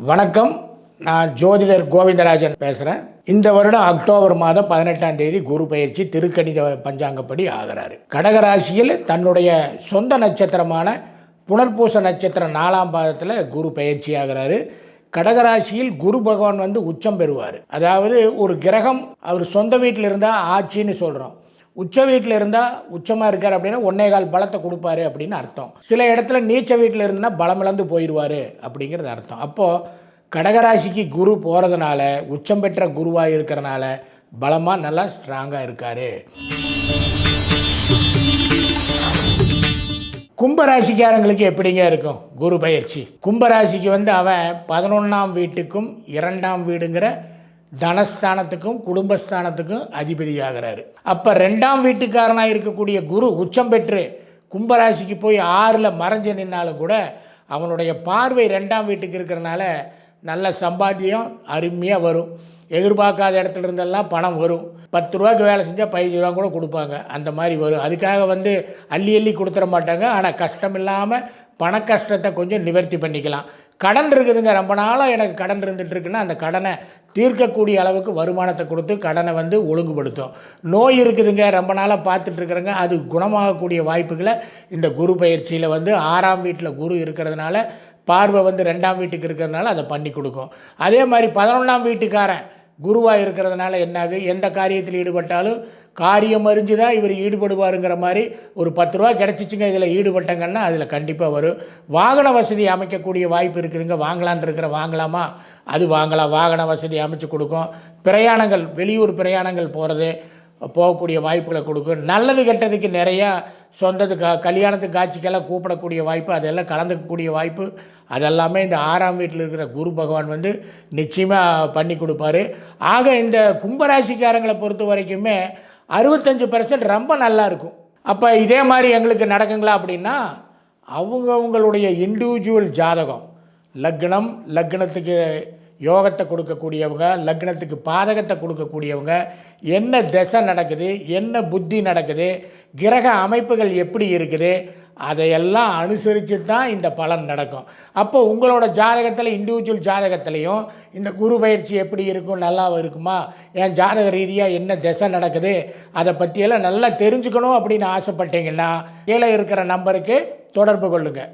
வணக்கம். நான் ஜோதிடர் கோவிந்தராஜன் பேசுகிறேன் இந்த வருடம் அக்டோபர் மாதம் பதினெட்டாம் தேதி குரு பயிற்சி திருக்கணித பஞ்சாங்கப்படி ஆகிறாரு. கடகராசியில் தன்னுடைய சொந்த நட்சத்திரமான புனர்பூச நட்சத்திரம் நாலாம் பாதத்தில் குரு பயிற்சி ஆகிறாரு. கடகராசியில் குரு பகவான் வந்து உச்சம் பெறுவார். அதாவது ஒரு கிரகம் அவர் சொந்த வீட்டில் இருந்தால் ஆட்சின்னு சொல்கிறோம் உச்ச வீட்டில் இருந்தால் உச்சமாக இருக்கார் அப்படின்னா ஒன்னே கால் பலத்தை கொடுப்பாரு அப்படின்னு அர்த்தம். சில இடத்துல நீச்ச வீட்டில் இருந்துன்னா பலம் இழந்து போயிடுவார் அப்படிங்கிறது அர்த்தம். அப்போது கடகராசிக்கு குரு போகிறதுனால உச்சம் பெற்ற குருவாக இருக்கிறனால பலமாக நல்லா ஸ்ட்ராங்காக இருக்கார். கும்பராசிக்காரங்களுக்கு எப்படிங்க இருக்கும்? குரு பயிற்சி. கும்பராசிக்கு வந்து அவன் பதினொன்றாம் வீட்டுக்கும் இரண்டாம் வீடுங்கிற தனஸ்தானத்துக்கும் குடும்பஸ்தானத்துக்கும் அதிபதியாகிறாரு. அப்போ ரெண்டாம் வீட்டுக்காரனாக இருக்கக்கூடிய குரு உச்சம் பெற்று கும்பராசிக்கு போய் ஆறில் மறைஞ்சு நின்னாலும் கூட அவனுடைய பார்வை ரெண்டாம் வீட்டுக்கு இருக்கிறனால நல்ல சம்பாத்தியம் அருமையாக வரும். எதிர்பார்க்காத இடத்துல இருந்தெல்லாம் பணம் வரும். பத்து ரூபாய்க்கு வேலை செஞ்சால் பதினஞ்சு ரூபா கூட கொடுப்பாங்க. அந்த மாதிரி வரும். அதுக்காக வந்து அள்ளி அள்ளி கொடுத்துட மாட்டாங்க. ஆனால் கஷ்டம் இல்லாமல் பண கஷ்டத்தை கொஞ்சம் நிவர்த்தி பண்ணிக்கலாம். கடன் இருக்குதுங்க. ரொம்ப நாளாக எனக்கு கடன் இருந்துட்டுருக்குன்னா அந்த கடனை தீர்க்கக்கூடிய அளவுக்கு வருமானத்தை கொடுத்து கடனை வந்து ஒழுங்குபடுத்தும். நோய் இருக்குதுங்க. ரொம்ப நாளாக பார்த்துட்ருக்குறேங்க அது குணமாகக்கூடிய வாய்ப்புகளை இந்த குரு பயிற்சியில் வந்து ஆறாம் வீட்டில் குரு இருக்கிறதுனால பார்வை வந்து ரெண்டாம் வீட்டுக்கு இருக்கிறதுனால அதை பண்ணி கொடுக்கும். அதே மாதிரி பதினொன்றாம் வீட்டுக்காரன் குருவாக இருக்கிறதுனால என்னாகு? எந்த காரியத்தில் ஈடுபட்டாலும் காரியம் அறிஞ்சு தான் இவர் ஈடுபடுவாருங்கிற மாதிரி ஒரு பத்து ரூபா கிடச்சிச்சுங்க இதில் ஈடுபட்டங்கன்னா அதில் கண்டிப்பாக வரும். வாகன வசதி அமைக்கக்கூடிய வாய்ப்பு இருக்குதுங்க. வாங்கலான் இருக்கிற வாங்கலாமா? அது வாங்கலாம். வாகன வசதி அமைச்சு கொடுக்கும். பிரயாணங்கள் வெளியூர் பிரயாணங்கள் போகிறது போகக்கூடிய வாய்ப்புகளை கொடுக்கும். நல்லது கெட்டதுக்கு நிறையா சொந்தது க கல்யாணத்துக்கு காட்சிக்கெல்லாம் கூப்பிடக்கூடிய வாய்ப்பு அதெல்லாம் கலந்துக்கக்கூடிய வாய்ப்பு. அதெல்லாமே இந்த ஆறாம் வீட்டில் இருக்கிற குரு பகவான் வந்து நிச்சயமாக பண்ணி கொடுப்பாரு. ஆக இந்த கும்பராசிக்காரங்களை பொறுத்த வரைக்குமே அறுபத்தஞ்சு பர்சன்ட் ரொம்ப நல்லா இருக்கும் அப்போ இதே மாதிரி எங்களுக்கு நடக்குங்களா அப்படின்னா அவங்கவுங்களுடைய இண்டிவிஜுவல் ஜாதகம் லக்னம் லக்னத்துக்கு யோகத்தை கொடுக்கக்கூடியவங்க லக்னத்துக்கு பாதகத்தை கொடுக்கக்கூடியவங்க என்ன திசை நடக்குது என்ன புத்தி நடக்குது கிரக அமைப்புகள் எப்படி இருக்குது அதையெல்லாம் அனுசரித்து தான் இந்த பலன் நடக்கும். அப்போ உங்களோட ஜாதகத்தில் இண்டிவிஜுவல் ஜாதகத்திலையும் இந்த குரு பயிற்சி எப்படி இருக்கும் நல்லா இருக்குமா என் ஜாதக ரீதியாக என்ன திசை நடக்குது அதை பற்றியெல்லாம் நல்லா தெரிஞ்சுக்கணும் அப்படின்னு ஆசைப்பட்டீங்கன்னா கீழே இருக்கிற நம்பருக்கு தொடர்பு கொள்ளுங்கள்